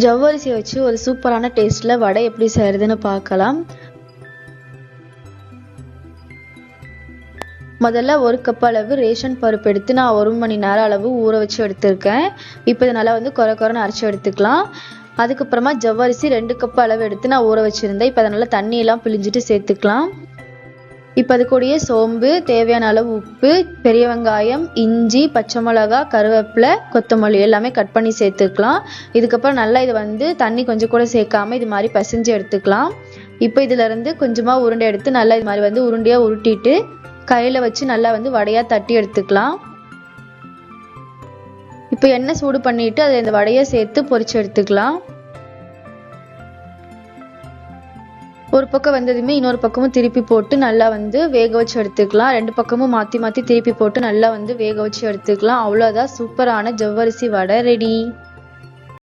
ஜவ்வரிசியை வச்சு ஒரு சூப்பரான டேஸ்ட்டில் வடை எப்படி செய்கிறதுன்னு பார்க்கலாம். முதல்ல ஒரு கப் அளவு ரேஷன் பருப்பு எடுத்து நான் ஒரு மணி நேரம் அளவு ஊற வச்சு எடுத்திருக்கேன். இப்போ இதை நல்லா வந்து குறை குறைன்னு அரைச்சி எடுத்துக்கலாம். அதுக்கப்புறமா ஜவ்வரிசி ரெண்டு கப் அளவு எடுத்து நான் ஊற வச்சுருந்தேன். இப்போ அதனால் தண்ணியெல்லாம் பிழிஞ்சிட்டு சேர்த்துக்கலாம். இப்போ அது கூடயே சோம்பு தேவையான அளவு உப்பு பெரிய வெங்காயம் இஞ்சி பச்சை மிளகா கருவேப்பிலை கொத்தமல்லி எல்லாமே கட் பண்ணி சேர்த்துக்கலாம். இதுக்கப்புறம் நல்லா இதை வந்து தண்ணி கொஞ்சம் கூட சேர்க்காம இது மாதிரி பசைஞ்சு எடுத்துக்கலாம். இப்போ இதிலேருந்து கொஞ்சமாக உருண்டை எடுத்து நல்லா இது மாதிரி வந்து உருண்டையாக உருட்டிட்டு கையில் வச்சு நல்லா வந்து வடையாக தட்டி எடுத்துக்கலாம். இப்போ எண்ணெய் சூடு பண்ணிட்டு அதை இந்த வடையை சேர்த்து பொரிச்சு எடுத்துக்கலாம். ஒரு பக்கம் வந்ததுமே இன்னொரு பக்கமும் திருப்பி போட்டு நல்லா வந்து வேக வச்சு எடுத்துக்கலாம். ரெண்டு பக்கமும் மாற்றி மாற்றி திருப்பி போட்டு நல்லா வந்து வேக வச்சு எடுத்துக்கலாம். அவ்வளோதான் சூப்பரான ஜவ்வரிசி வடை ரெடி